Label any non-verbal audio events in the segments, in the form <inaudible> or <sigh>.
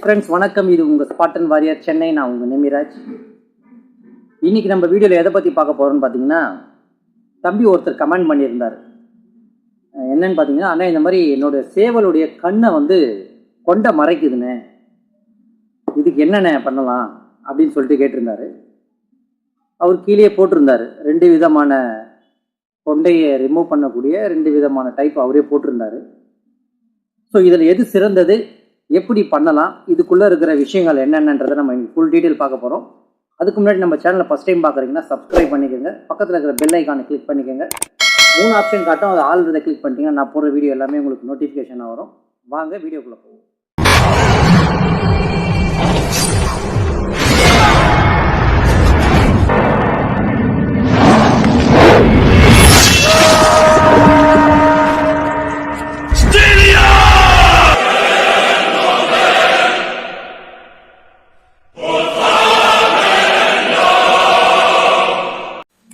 Friends வணக்கம். இது உங்கள் ஸ்பாட்டன் வாரியர் சென்னை நான் உங்கள் நெமிராஜ். இன்றைக்கி நம்ம வீடியோவில் எதை பற்றி பார்க்க போகிறோம்னு பார்த்தீங்கன்னா தம்பி ஒருத்தர் கமெண்ட் பண்ணியிருந்தார். என்னன்னு பார்த்தீங்கன்னா அண்ணா இந்த மாதிரி என்னோட சேவலுடைய கண்ணை வந்து கொண்டை மறைக்குதுண்ணே. இதுக்கு என்னண்ணே பண்ணலாம்? அப்படின்னு சொல்லிட்டு கேட்டிருந்தாரு. அவர் கீழே போட்டிருந்தார். ரெண்டு விதமான கொண்டையை ரிமூவ் பண்ணக்கூடிய ரெண்டு விதமான டைப் அவரே போட்டிருந்தாரு. ஸோ இதில் எது சிறந்தது? எப்படி பண்ணலாம் இதுக்குள்ளே இருக்கிற விஷயங்கள் என்னென்னன்றதை நம்ம ஃபுல் டீட்டெயில் பார்க்க போகிறோம் அதுக்கு முன்னாடி நம்ம சேனலை ஃபஸ்ட் டைம் பார்க்குறீங்கன்னா சப்ஸ்கிரைப் பண்ணிக்கோங்க. பக்கத்தில் இருக்கிற பெல் ஐக்கானை கிளிக் பண்ணிக்கோங்க. மூணு ஆப்ஷன் காட்டும் அது ஆல்ரெடி கிளிக் பண்ணிட்டீங்கன்னா நான் போடுற வீடியோ எல்லாமே உங்களுக்கு நோட்டிஃபிகேஷனாக வரும். வாங்க வீடியோக்குள்ளே போவோம்.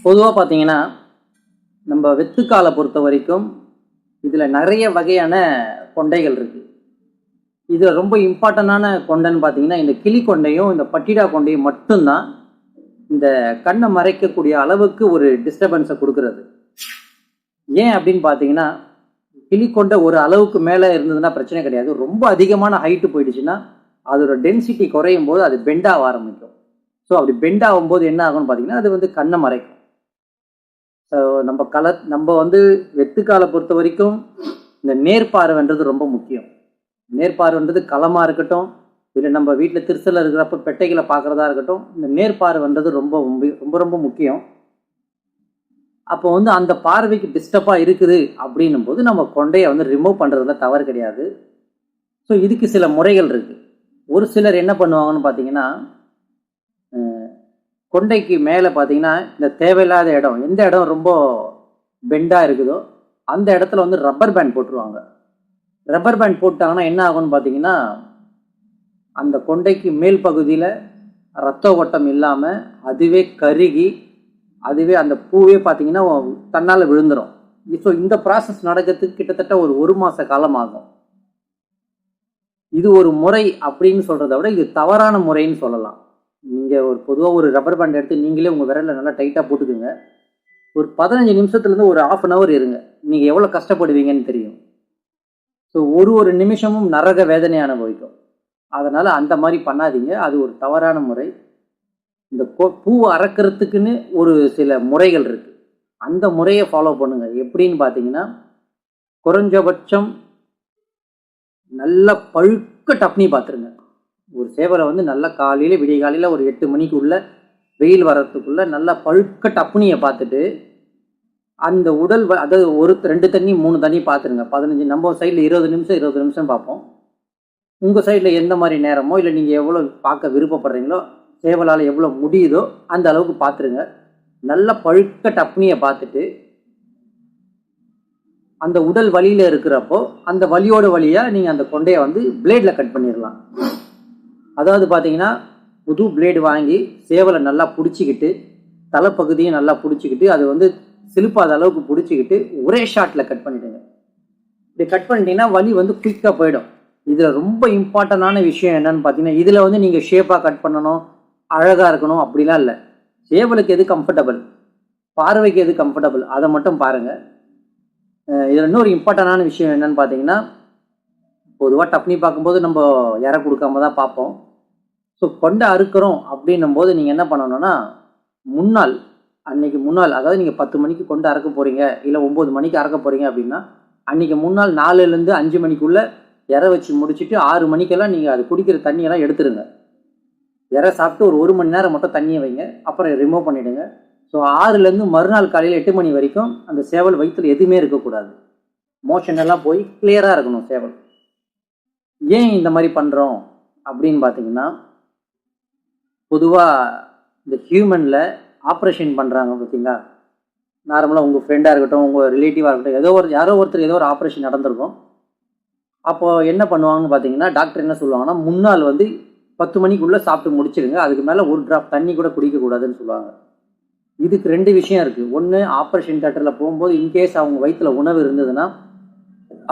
பொதுவாக பார்த்தீங்கன்னா நம்ம வெத்துக்காலை பொறுத்த வரைக்கும் இதில் நிறைய வகையான கொண்டைகள் இருக்குது இதில் ரொம்ப இம்பார்ட்டண்டான கொண்டைன்னு பார்த்தீங்கன்னா இந்த கிளி கொண்டையும் இந்த பட்டிடா கொண்டையும் மட்டும்தான் இந்த கண்ணை மறைக்கக்கூடிய அளவுக்கு ஒரு டிஸ்டர்பன்ஸை கொடுக்கறது. ஏன் அப்படின்னு பார்த்தீங்கன்னா கிளி கொண்டை ஒரு அளவுக்கு மேலே இருந்ததுன்னா பிரச்சனை கிடையாது. ரொம்ப அதிகமான ஹைட்டு போயிடுச்சுன்னா அதோட டென்சிட்டி குறையும் போது அது பெண்டாக ஆரம்பிக்கும். ஸோ அப்படி பெண்ட் ஆகும்போது என்ன ஆகும்னு பார்த்தீங்கன்னா அது வந்து கண்ணை மறைக்கும். நம்ம கல நம்ம வந்து வெத்துக்காலை பொறுத்த வரைக்கும் இந்த நேர்பார்வைன்றது ரொம்ப முக்கியம். நேர்பார்வைன்றது களமாக இருக்கட்டும் இல்லை நம்ம வீட்டில் திருசலில் இருக்கிறப்ப பெட்டைகளை பார்க்குறதா இருக்கட்டும் இந்த நேர்பார்வைன்றது ரொம்ப ரொம்ப ரொம்ப முக்கியம். அப்போ வந்து அந்த பார்வைக்கு டிஸ்டர்பாக இருக்குது அப்படின்னும் போது நம்ம கொண்டையை வந்து ரிமூவ் பண்ணுறதுல தவறு கிடையாது. ஸோ இதுக்கு சில முறைகள் இருக்குது ஒரு சிலர் என்ன பண்ணுவாங்கன்னு பார்த்தீங்கன்னா கொண்டைக்கு மேலே பார்த்தீங்கன்னா இந்த தேவையில்லாத இடம் எந்த இடம் ரொம்ப பெண்டாக இருக்குதோ அந்த இடத்துல வந்து ரப்பர் பேண்ட் போட்டுருவாங்க. ரப்பர் பேண்ட் போட்டாங்கன்னா என்ன ஆகும்னு பார்த்தீங்கன்னா அந்த கொண்டைக்கு மேல் பகுதியில் ரத்த ஓட்டம் இல்லாமல் அதுவே கருகி அதுவே அந்த பூவே பார்த்தீங்கன்னா தன்னால் விழுந்துடும் ஸோ இந்த ப்ராசஸ் நடக்கிறதுக்கு கிட்டத்தட்ட ஒரு ஒரு மாத காலம் ஆகும். இது ஒரு முறை அப்படின்னு சொல்கிறத விட இது தவறான முறைன்னு சொல்லலாம். நீங்கள் ஒரு பொதுவாக ஒரு ரப்பர் பேண்ட் எடுத்து நீங்களே உங்கள் விரலில் நல்லா டைட்டாக போட்டுக்குங்க. ஒரு பதினஞ்சு நிமிஷத்துலேருந்து ஒரு ஆஃப் அன் ஹவர் இருங்க. நீங்கள் எவ்வளோ கஷ்டப்படுவீங்கன்னு தெரியும். ஸோ ஒரு ஒரு நிமிஷமும் நரக வேதனை அனுபவிக்கும் அதனால் அந்த மாதிரி பண்ணாதீங்க. அது ஒரு தவறான முறை. இந்த பூ பூவை அறக்கிறதுக்குன்னு ஒரு சில முறைகள் இருக்குது அந்த முறையை ஃபாலோ பண்ணுங்கள் எப்படின்னு பார்த்தீங்கன்னா குறைஞ்சபட்சம் நல்ல பழுக்க டப்னி பார்த்துருங்க ஒரு சேவலை வந்து நல்ல காலையில் விடிய காலையில் ஒரு எட்டு மணிக்குள்ள வெயில் வர்றதுக்குள்ளே நல்லா பழுக்க டப்புனியை பார்த்துட்டு அந்த உடல் வ- அதாவது ஒரு ரெண்டு தண்ணி மூணு தண்ணி பார்த்துருங்க. பதினஞ்சு நம்ம சைடில் இருபது நிமிஷம் இருபது நிமிஷம் பார்ப்போம். உங்கள் சைடில் எந்த மாதிரி நேரமோ இல்லை நீங்கள் எவ்வளோ பார்க்க விருப்பப்படுறீங்களோ சேவலால் எவ்வளோ முடியுதோ அந்த அளவுக்கு பார்த்துருங்க. நல்ல பழுக்க டப்னியை பார்த்துட்டு அந்த உடல் வலியில் இருக்கிறப்போ அந்த வலியோட வழியாக நீங்கள் அந்த கொண்டையை வந்து பிளேடில் கட் பண்ணிடலாம். அதாவது பார்த்தீங்கன்னா புது பிளேடு வாங்கி சேவலை நல்லா பிடிச்சிக்கிட்டு தலைப்பகுதியும் நல்லா பிடிச்சிக்கிட்டு அது வந்து சிலுப்பாத அளவுக்கு பிடிச்சிக்கிட்டு ஒரே ஷாட்டில் கட் பண்ணிவிடுங்க இப்படி கட் பண்ணிட்டீங்கன்னா வலி வந்து குயிக்காக போயிடும். இதில் ரொம்ப இம்பார்ட்டண்டான விஷயம் என்னன்னு பார்த்தீங்கன்னா இதில் வந்து நீங்கள் ஷேப்பாக கட் பண்ணணும் அழகாக இருக்கணும் அப்படிலாம் இல்லை. சேவலுக்கு எது கம்ஃபர்டபுள் பார்வைக்கு எது கம்ஃபர்டபுள் அதை மட்டும் பாருங்கள் இதில் இன்னொரு இம்பார்ட்டண்டான விஷயம் என்னன்னு பார்த்தீங்கன்னா பொதுவாக டப்னி பார்க்கும்போது நம்ம இற கொடுக்காம தான் பார்ப்போம். ஸோ கொண்டை அறுக்கிறோம் அப்படின்னும் போது நீங்கள் என்ன பண்ணணும்னா முன்னாள் அன்னைக்கு முன்னாள் அதாவது நீங்கள் பத்து மணிக்கு கொண்டு அறக்க போகிறீங்க இல்லை ஒம்பது மணிக்கு அறக்க போகிறீங்க அப்படின்னா அன்னைக்கு முன்னாள் நாலுலேருந்து அஞ்சு மணிக்குள்ளே இற வச்சு முடிச்சுட்டு ஆறு மணிக்கெல்லாம் நீங்கள் அது குடிக்கிற தண்ணியெல்லாம் எடுத்துருங்க. இற சாப்பிட்டு ஒரு ஒரு மணி நேரம் மட்டும் தண்ணியை வைங்க அப்புறம் ரிமூவ் பண்ணிவிடுங்க ஸோ ஆறுலேருந்து மறுநாள் காலையில் எட்டு மணி வரைக்கும் அந்த சேவல் வயிற்றில் எதுவுமே இருக்கக்கூடாது. மோஷன் எல்லாம் போய் கிளியராக இருக்கணும் சேவல். ஏன் இந்த மாதிரி பண்ணுறோம் அப்படின்னு பார்த்தீங்கன்னா பொதுவாக இந்த ஹியூமனில் ஆப்ரேஷன் பண்ணுறாங்க பார்த்தீங்களா நார்மலாக உங்கள் ஃப்ரெண்டாக இருக்கட்டும் உங்கள் ரிலேட்டிவாக இருக்கட்டும் ஏதோ ஒரு யாரோ ஒருத்தர் ஏதோ ஒரு ஆப்ரேஷன் நடந்திருக்கும். அப்போது என்ன பண்ணுவாங்கன்னு பார்த்தீங்கன்னா டாக்டர் என்ன சொல்லுவாங்கன்னா முன்னால் வந்து பத்து மணிக்குள்ளே சாப்பிட்டு முடிச்சிடுங்க அதுக்கு மேலே ஒரு ட்ராப் தண்ணி கூட குடிக்கக்கூடாதுன்னு சொல்லுவாங்க. இதுக்கு ரெண்டு விஷயம் இருக்குது ஒன்று ஆப்ரேஷன் தேட்டரில் போகும்போது இன்கேஸ் அவங்க வயிற்றில் உணவு இருந்ததுன்னா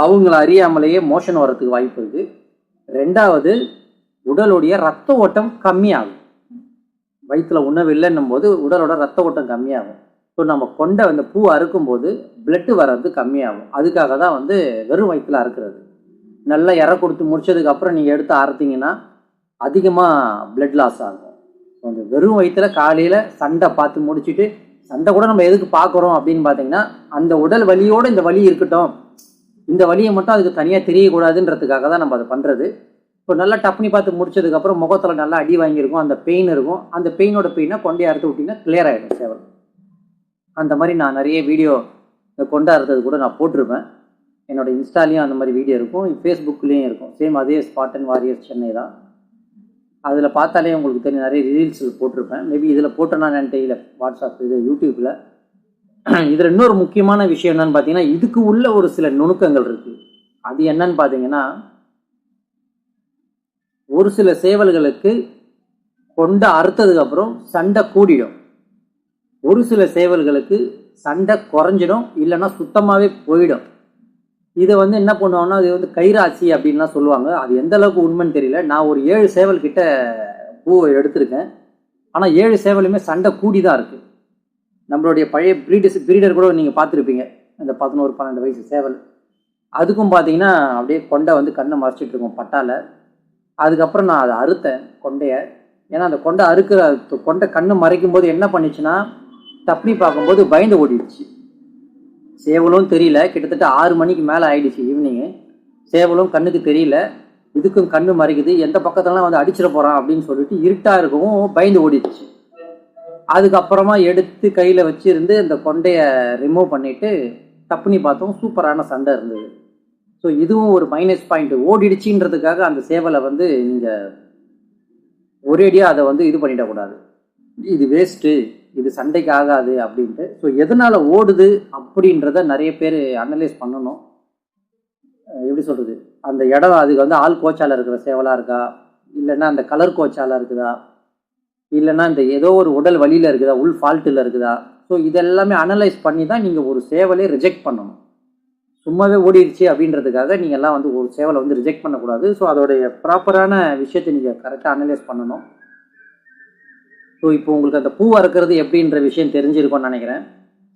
அவங்கள அறியாமலேயே மோஷன் வரத்துக்கு வாய்ப்பு இருக்குது ரெண்டாவது உடலுடைய ரத்த ஓட்டம் கம்மியாகும். வயிற்றில் உணவு இல்லைன்னும் போது உடலோட ரத்த ஓட்டம் கம்மியாகும். ஸோ நம்ம கொண்ட அந்த பூ அறுக்கும்போது பிளட்டு வர்றது கம்மியாகும். அதுக்காக தான் வந்து வெறும் வயிற்றுல அறுக்கிறது. நல்லா இற கொடுத்து முடிச்சதுக்கப்புறம் நீங்கள் எடுத்து அறுத்தீங்கன்னா அதிகமாக பிளட் லாஸ் ஆகும். அந்த வெறும் வயிற்றுல காலையில் சண்டை பார்த்து முடிச்சுட்டு சண்டை கூட நம்ம எதுக்கு பார்க்குறோம் அப்படின்னு பார்த்தீங்கன்னா அந்த உடல் வலியோட இந்த வலி இருக்கட்டும். இந்த வலியை மட்டும் அதுக்கு தனியாக தெரியக்கூடாதுன்றதுக்காக தான் நம்ம அதை பண்ணுறது இப்போ நல்லா டப்னி பார்த்து முடிச்சதுக்கப்புறம் முகத்தில் நல்லா அடி வாங்கியிருக்கும் அந்த பெயின் இருக்கும். அந்த பெயினோட பெயினை கொண்டே அறுத்து விட்டிங்கன்னா கிளியர் ஆகிடும் சேவல். அந்த மாதிரி நான் நிறைய வீடியோ கொண்டு அறுத்தது கூட நான் போட்டிருப்பேன். என்னோட இன்ஸ்டாலையும் அந்த மாதிரி வீடியோ இருக்கும் ஃபேஸ்புக்லேயும் இருக்கும். சேம் அதே ஸ்பாட் அண்ட் வாரியர்ஸ் சென்னை தான். அதில் பார்த்தாலே உங்களுக்கு தெரியும் நிறைய ரீல்ஸ் போட்டிருப்பேன். மேபி இதில் போட்டேன்னா என்னன்னு தெரியல. வாட்ஸ்அப் இது யூடியூப்பில் <clears throat> இதில் இன்னொரு முக்கியமான விஷயம் என்னன்னு பார்த்தீங்கன்னா இதுக்கு உள்ள ஒரு சில நுணுக்கங்கள் இருக்குது அது என்னன்னு பார்த்தீங்கன்னா ஒரு சில சேவல்களுக்கு கொண்ட அறுத்ததுக்கு அப்புறம் சண்டை கூடிடும். ஒரு சில சேவல்களுக்கு சண்டை குறைஞ்சிடும் இல்லைன்னா சுத்தமாகவே போயிடும். இதை வந்து என்ன பண்ணுவாங்கன்னா அது வந்து கைராசி அப்படின்லாம் சொல்லுவாங்க. அது எந்த அளவுக்கு உண்மைன்னு தெரியல. நான் ஒரு ஏழு சேவல் கிட்ட பூவை எடுத்திருக்கேன். ஆனால் ஏழு சேவலுமே சண்டை கூடி தான் இருக்குது நம்மளுடைய பழைய பிரீடர்ஸ் பிரீடர் கூட நீங்கள் பார்த்துருப்பீங்க. இந்த பதினோரு பன்னெண்டு வயசு சேவல். அதுக்கும் பார்த்தீங்கன்னா அப்படியே கொண்டை வந்து கண்ணை மறைச்சிட்டு இருக்கும் பட்டால. அதுக்கப்புறம் நான் அதை அறுத்தேன் கொண்டையை. ஏன்னா அந்த கொண்டை அறுக்கிற கொண்டை கண்ணு மறைக்கும் போது என்ன பண்ணுச்சுன்னா தப்பி பார்க்கும்போது பயந்து ஓடிடுச்சு. சேவலும் தெரியல கிட்டத்தட்ட ஆறு மணிக்கு மேலே ஆயிடுச்சு ஈவினிங்கு சேவலும் கண்ணுக்கு தெரியல. இதுக்கும் கண்ணு மறைக்குது. எந்த பக்கத்துலலாம் வந்து அடிச்சிட போகிறான் அப்படின்னு சொல்லிட்டு இருட்டாக இருக்கவும் பயந்து ஓடிடுச்சு. அதுக்கப்புறமா எடுத்து கையில் வச்சுருந்து அந்த கொண்டையை ரிமூவ் பண்ணிவிட்டு தப்புனி பார்த்தோம் சூப்பரான சண்டை இருந்தது. ஸோ இதுவும் ஒரு மைனஸ் பாயிண்ட் ஓடிடுச்சின்றதுக்காக அந்த சேவலை வந்து நீங்கள் ஒரேடியாக அதை வந்து இது பண்ணிடக்கூடாது இது வேஸ்ட்டு இது சண்டைக்கு ஆகாது அப்படின்ட்டு. ஸோ எதனால் ஓடுது அப்படின்றத நிறைய பேர் அனலைஸ் பண்ணணும். எப்படி சொல்கிறது அந்த இடம் அதுக்கு வந்து ஆள் கோச்சால இருக்கிற சேவலாக இருக்கா? இல்லைன்னா அந்த கலர் கோச்சால இருக்குதா? இல்லைன்னா இந்த ஏதோ ஒரு உடல் வலியில் இருக்குதா உள் ஃபால்ட்டில் இருக்குதா? ஸோ இதெல்லாமே அனலைஸ் பண்ணி தான் நீங்கள் ஒரு சேவலே ரிஜெக்ட் பண்ணணும். சும்மாவே ஓடிடுச்சு அப்படின்றதுக்காக நீங்கள் எல்லாம் வந்து ஒரு சேவலை வந்து ரிஜெக்ட் பண்ணக்கூடாது. ஸோ அதோடைய ப்ராப்பரான விஷயத்தை நீங்கள் கரெக்டாக அனலைஸ் பண்ணணும். ஸோ இப்போ உங்களுக்கு அந்த பூ அறுக்கிறது எப்படின்ற விஷயம் தெரிஞ்சிருக்கும்னு நினைக்கிறேன்.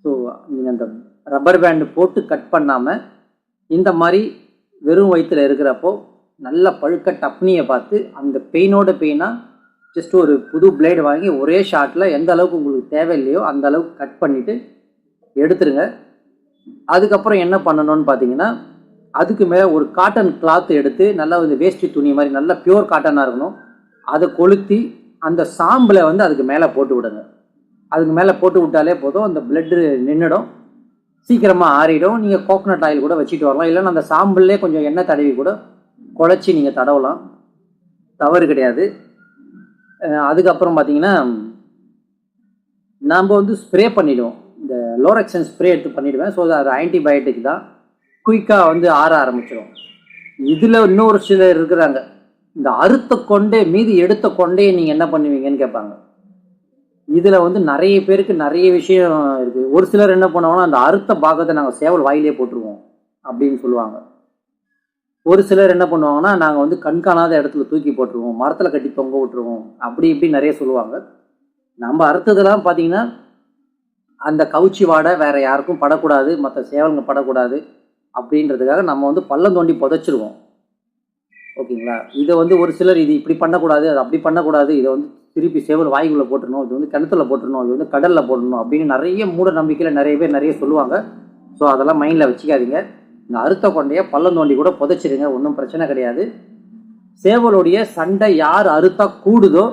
ஸோ நீங்கள் அந்த ரப்பர் பேண்டு போட்டு கட் பண்ணாமல் இந்த மாதிரி வெறும் வயிற்றில் இருக்கிறப்போ நல்ல பழுக்க டப்னியை பார்த்து அந்த பெயினோட பெயினாக ஜஸ்ட் ஒரு புது பிளேடு வாங்கி ஒரே ஷாட்டில் எந்த அளவுக்கு உங்களுக்கு தேவையில்லையோ அந்த அளவுக்கு கட் பண்ணிவிட்டு எடுத்துருங்க. அதுக்கப்புறம் என்ன பண்ணணும்னு பார்த்தீங்கன்னா அதுக்கு மேலே ஒரு காட்டன் கிளாத் எடுத்து நல்லா வந்து வேஷ்டி துணி மாதிரி நல்லா பியூர் காட்டனாக இருக்கணும். அதை கொளுத்தி அந்த சாம்பிளை வந்து அதுக்கு மேலே போட்டு விடுங்க. அதுக்கு மேலே போட்டு விட்டாலே போதும். அந்த பிளட்டு நின்றுடும் சீக்கிரமாக ஆறிடும். நீங்கள் கோக்கனட் ஆயில் கூட வச்சுட்டு வரலாம். இல்லைன்னா அந்த சாம்பிள்லேயே கொஞ்சம் எண்ணெய் தடவி கூட குழச்சி நீங்கள் தடவலாம். தவறு கிடையாது. அதுக்கப்புறம் பார்த்தீங்கன்னா நாம் வந்து ஸ்ப்ரே பண்ணிவிடுவோம் இந்த லோரக்சன் ஸ்ப்ரே எடுத்து பண்ணிவிடுவேன் ஸோ அது ஆன்டிபயோட்டிக் தான். குயிக்காக வந்து ஆற ஆரம்பிச்சிடும் இதில் இன்னொரு சிலர் இருக்கிறாங்க. இந்த அறுத்த கொண்டே மீதி எடுத்த கொண்டே நீங்கள் என்ன பண்ணுவீங்கன்னு கேட்பாங்க. இதில் வந்து நிறைய பேருக்கு நிறைய விஷயம் இருக்குது ஒரு சிலர் என்ன பண்ணுவாங்கன்னா அந்த அறுத்த பாகத்தை நாங்கள் சேவல் வாயிலே போட்டுருவோம். அப்படின்னு சொல்லுவாங்க. ஒரு சிலர் என்ன பண்ணுவாங்கன்னா நாங்கள் வந்து கண்காணாத இடத்துல தூக்கி போட்டுருவோம் மரத்தில் கட்டி தொங்க விட்டுருவோம் அப்படி இப்படி நிறைய சொல்லுவாங்க. நம்ம அறுத்ததெல்லாம் பார்த்தீங்கன்னா அந்த கவுச்சி வாடை வேறு யாருக்கும் படக்கூடாது மற்ற சேவலுங்க படக்கூடாது அப்படின்றதுக்காக நம்ம வந்து பள்ளம் தோண்டி புதைச்சிருவோம். ஓகேங்களா? இதை வந்து ஒரு சிலர் இது இப்படி பண்ணக்கூடாது அது அப்படி பண்ணக்கூடாது இதை வந்து திருப்பி சேவல் வாய்க்குள்ளே போட்டுடணும் இது வந்து கிணத்துல போட்டுடணும் இது வந்து கடலில் போடணும் அப்படின்னு நிறைய மூட நம்பிக்கையில் நிறைய பேர் நிறைய சொல்லுவாங்க. ஸோ அதெல்லாம் மைண்டில் வச்சுக்காதீங்க. இந்த அறுத்த கொண்டைய பள்ளம் தோண்டி கூட புதைச்சிருங்க ஒன்றும் பிரச்சனை கிடையாது. சேவலுடைய சண்டை யார் அறுத்தா கூடுதோ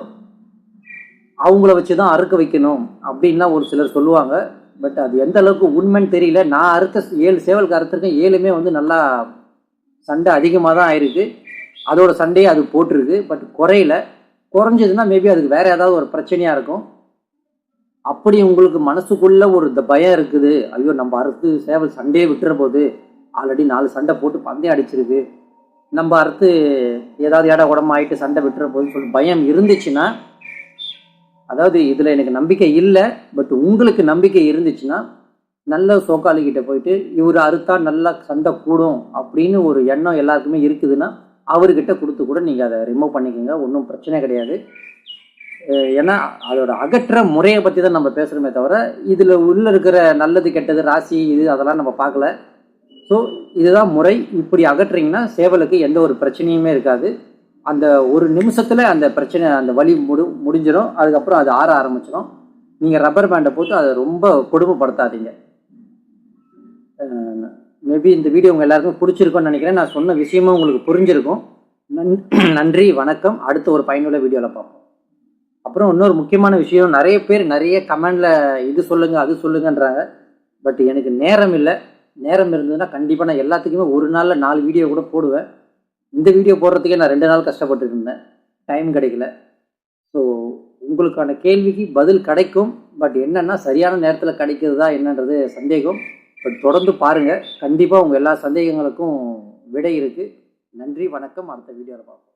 அவங்கள வச்சு தான் அறுக்க வைக்கணும் அப்படின்லாம் ஒரு சிலர் சொல்லுவாங்க. பட் அது எந்த அளவுக்கு உண்மைன்னு தெரியல. நான் அறுத்த ஏழு சேவலுக்கு அறுத்திருக்கேன் ஏழுமே வந்து நல்லா சண்டை அதிகமாக தான் ஆயிருக்கு. அதோட சண்டையே அது போட்டிருக்கு. பட் குறையல. குறைஞ்சதுன்னா மேபி அதுக்கு வேற ஏதாவது ஒரு பிரச்சனையாக இருக்கும். அப்படி உங்களுக்கு மனசுக்குள்ள ஒரு இந்த பயம் இருக்குது. ஐயோ நம்ம அறுத்து சேவல் சண்டையே விட்டுற போது ஆல்ரெடி நாலு சண்டை போட்டு பந்தயம் அடிச்சிருக்கு. நம்ம அறுத்து ஏதாவது இட உடம்பாயிட்டு சண்டை விட்டுற போதுன்னு சொல்லி பயம் இருந்துச்சுன்னா அதாவது இதில் எனக்கு நம்பிக்கை இல்லை பட் உங்களுக்கு நம்பிக்கை இருந்துச்சுன்னா நல்ல சோக்காளிக்கிட்ட போயிட்டு இவர் அறுத்தா நல்லா சண்டை கூடும் அப்படின்னு ஒரு எண்ணம் எல்லாருக்குமே இருக்குதுன்னா அவர்கிட்ட கொடுத்து கூட நீங்கள் அதை ரிமூவ் பண்ணிக்கோங்க ஒன்றும் பிரச்சனை கிடையாது. ஏன்னா அதோட அகற்ற முறையை பற்றி தான் நம்ம பேசுகிறோமே தவிர இதில் உள்ள இருக்கிற நல்லது கெட்டது ராசி இது அதெல்லாம் நம்ம பார்க்கல. ஸோ இதுதான் முறை. இப்படி அகற்றிங்கன்னா சேவலுக்கு எந்த ஒரு பிரச்சனையுமே இருக்காது. அந்த ஒரு நிமிஷத்தில் அந்த பிரச்சனை அந்த வலி முடி முடிஞ்சிடும் அதுக்கப்புறம் அது ஆற ஆரம்பிச்சிடும் நீங்கள் ரப்பர் பேண்டை போட்டு அதை ரொம்ப கொடுமைப்படுத்தாதீங்க. மேபி இந்த வீடியோ உங்கள் எல்லாருக்கும் பிடிச்சிருக்கும்னு நினைக்கிறேன். நான் சொன்ன விஷயமும் உங்களுக்கு புரிஞ்சிருக்கும். நன்- நன்றி வணக்கம். அடுத்த ஒரு பயனுள்ள வீடியோவில் பார்ப்போம். அப்புறம் இன்னொரு முக்கியமான விஷயம். நிறைய பேர் நிறைய கமெண்டில் இது சொல்லுங்கள் அது சொல்லுங்கன்றாங்க. பட் எனக்கு நேரம் இல்லை. நேரம் இருந்ததுன்னா கண்டிப்பாக நான் எல்லாத்துக்குமே ஒரு நாளில் நாலு வீடியோ கூட போடுவேன். இந்த வீடியோ போடுறதுக்கே நான் ரெண்டு நாள் கஷ்டப்பட்டு இருந்தேன். டைம் கிடைக்கல. ஸோ உங்களுக்கான கேள்விக்கு பதில் கிடைக்கும். பட் என்னென்னா சரியான நேரத்தில் கிடைக்கிறதா என்னன்றது சந்தேகம். பட் தொடர்ந்து பாருங்கள் கண்டிப்பாக உங்கள் எல்லா சந்தேகங்களுக்கும் விடை இருக்குது நன்றி வணக்கம். அடுத்த வீடியோவில் பார்ப்போம்.